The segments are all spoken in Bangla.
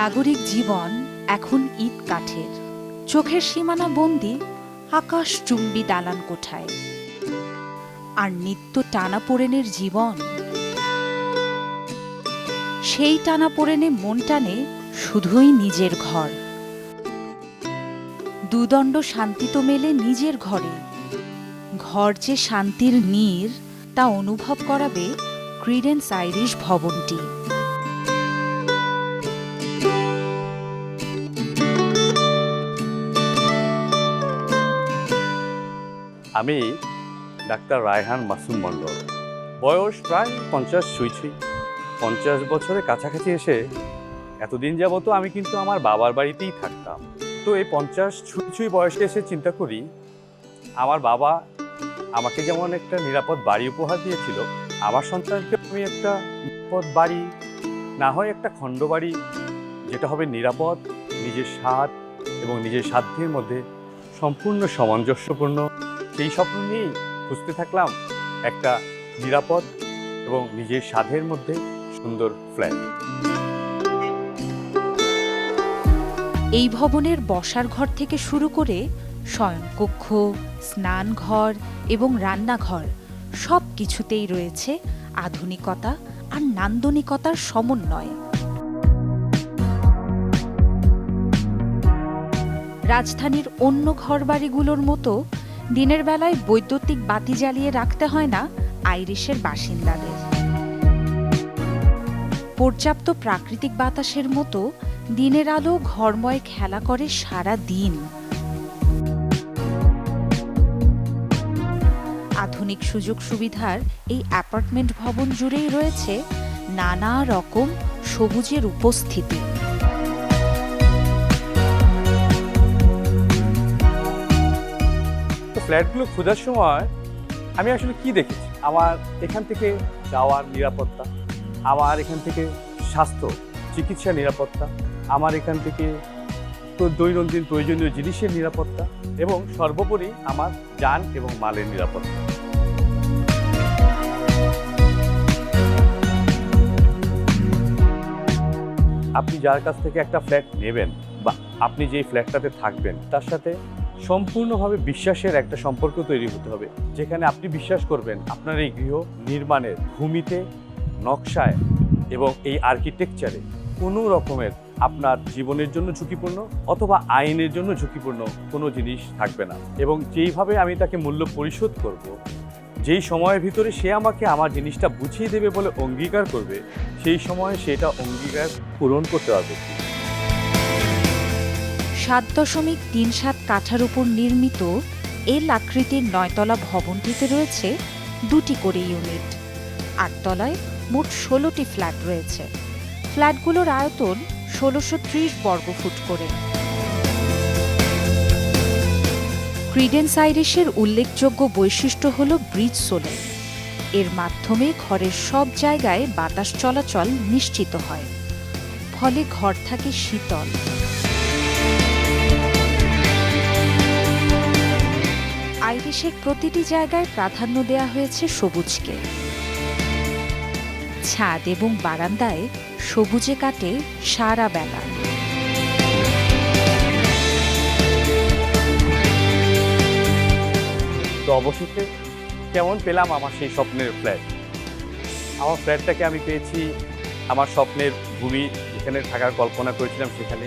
নাগরিক জীবন এখন ঈদ কাঠের। চোখের সীমানা বন্দি, আকাশ চুম্বি দালান কোঠায়। আর নিত্য টানাপোড়েনের জীবন। সেই টানাপোড়েনে মন টানে শুধুই নিজের ঘর। দুদণ্ড শান্তি তো মেলে নিজের ঘরে। ঘর যে শান্তির নীর, তা অনুভব করাবে ক্রিডেন্স আইরিশ ভবনটি। আমি ডাক্তার রায়হান মাসুম মণ্ডল। বয়স প্রায় পঞ্চাশ ছুঁই ছুঁই পঞ্চাশ বছরের কাছাকাছি এসে এতদিন যাবত আমি কিন্তু আমার বাবার বাড়িতেই থাকতাম। তো এই পঞ্চাশ ছুঁই ছুঁই বয়সে এসে চিন্তা করি, আমার বাবা আমাকে যেমন একটা নিরাপদ বাড়ি উপহার দিয়েছিল, আমার সন্তানকে আমি একটা নিরাপদ বাড়ি, না হয় একটা খণ্ড বাড়ি, যেটা হবে নিরাপদ, নিজের স্বাদ এবং নিজের সাধ্যের মধ্যে সম্পূর্ণ সামঞ্জস্যপূর্ণ সেই স্বপ্ন নিয়েই খুঁজতে থাকলাম একটা নিরাপদ এবং নিজের স্বাদের মধ্যে সুন্দর ফ্ল্যাট এই ভবনের বসার ঘর থেকে শুরু করে শয়নকক্ষ, স্নানঘর এবং রান্নাঘর সব কিছুতেই রয়েছে আধুনিকতা আর নান্দনিকতার সমন্বয়। রাজধানীর অন্য ঘরবাড়িগুলোর মতো দিনের বেলায় বৈদ্যুতিক বাতি জ্বালিয়ে রাখতে হয় না আইরিশের বাসিন্দাদের। পর্যাপ্ত প্রাকৃতিক বাতাসের মতো দিনের আলো ঘরময় খেলা করে সারা দিন। আধুনিক সুযোগ সুবিধার এই অ্যাপার্টমেন্ট ভবন জুড়েই রয়েছে নানা রকম সবুজের উপস্থিতি। ফ্ল্যাটগুলো খোঁজার সময় আমি আসলে কি দেখেছি? আমার এখান থেকে যাওয়ার নিরাপত্তা, আমার এখান থেকে স্বাস্থ্য চিকিৎসা নিরাপত্তা, আমার এখান থেকে তো দৈনন্দিন প্রয়োজনীয় জিনিসের নিরাপত্তা এবং সর্বোপরি আমার যান এবং মালের নিরাপত্তা। আপনি যার কাছ থেকে একটা ফ্ল্যাট নেবেন বা আপনি যেই ফ্ল্যাটটাতে থাকবেন, তার সাথে সম্পূর্ণভাবে বিশ্বাসের একটা সম্পর্ক তৈরি হতে হবে, যেখানে আপনি বিশ্বাস করবেন আপনার এই গৃহ নির্মাণের ভূমিতে, নকশায় এবং এই আর্কিটেকচারে কোনো রকমের আপনার জীবনের জন্য ঝুঁকিপূর্ণ অথবা আইনের জন্য ঝুঁকিপূর্ণ কোনো জিনিস থাকবে না। এবং যেইভাবে আমি তাকে মূল্য পরিশোধ করব, যেই সময়ের ভিতরে সে আমাকে আমার জিনিসটা বুঝিয়ে দেবে বলে অঙ্গীকার করবে, সেই সময়ে সেটা অঙ্গীকার পূরণ করতে পারবে। সাত দশমিক তিন সাত কাঠার উপর নির্মিত এল আকৃতির নয়তলা ভবনটিতে রয়েছে দুটি করে ইউনিট। আটতলায় মোট ষোলোটি ফ্ল্যাট রয়েছে। ফ্ল্যাটগুলোর আয়তন ষোলোশো ত্রিশ বর্গফুট করে। ক্রিডেন্স আইরিশের উল্লেখযোগ্য বৈশিষ্ট্য হল ব্রিজ সোলার এর মাধ্যমে ঘরের সব জায়গায় বাতাস চলাচল নিশ্চিত হয়। ফলে ঘর থাকে শীতল। আইরিশের প্রতিটি জায়গায় প্রাধান্য দেওয়া হয়েছে সবুজকে। ছাদ এবং বারান্দায় সবুজে কাটে সারা বেলা। তো অবশেষে কেমন পেলাম আমার সেই স্বপ্নের ফ্ল্যাট? আমার ফ্ল্যাটটাকে আমি পেয়েছি, আমার স্বপ্নের ভূমি যেখানে থাকার কল্পনা করেছিলাম সেখানে।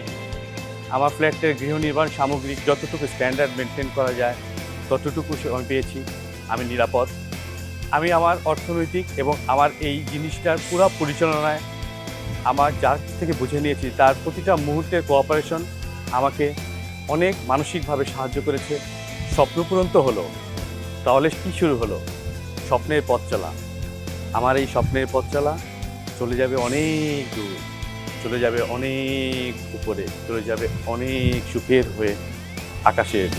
আমার ফ্ল্যাটের গৃহ নির্মাণ সামগ্রিক যতটুকু স্ট্যান্ডার্ড মেনটেন করা যায় ততটুকু আমি পেয়েছি। আমি নিরাপদ। আমি আমার অর্থনৈতিক এবং আমার এই জিনিসটার পুরো পরিচালনায় আমার যার থেকে বুঝে নিয়েছি, তার প্রতিটা মুহূর্তের কোঅপারেশন আমাকে অনেক মানসিকভাবে সাহায্য করেছে। স্বপ্নপূরণ তো হলো। তাহলে কি শুরু হলো? স্বপ্নের পথ চলা। আমার এই স্বপ্নের পথ চলা চলে যাবে অনেক দূর, চলে যাবে অনেক উপরে, চলে যাবে অনেক সুখের হয়ে আকাশে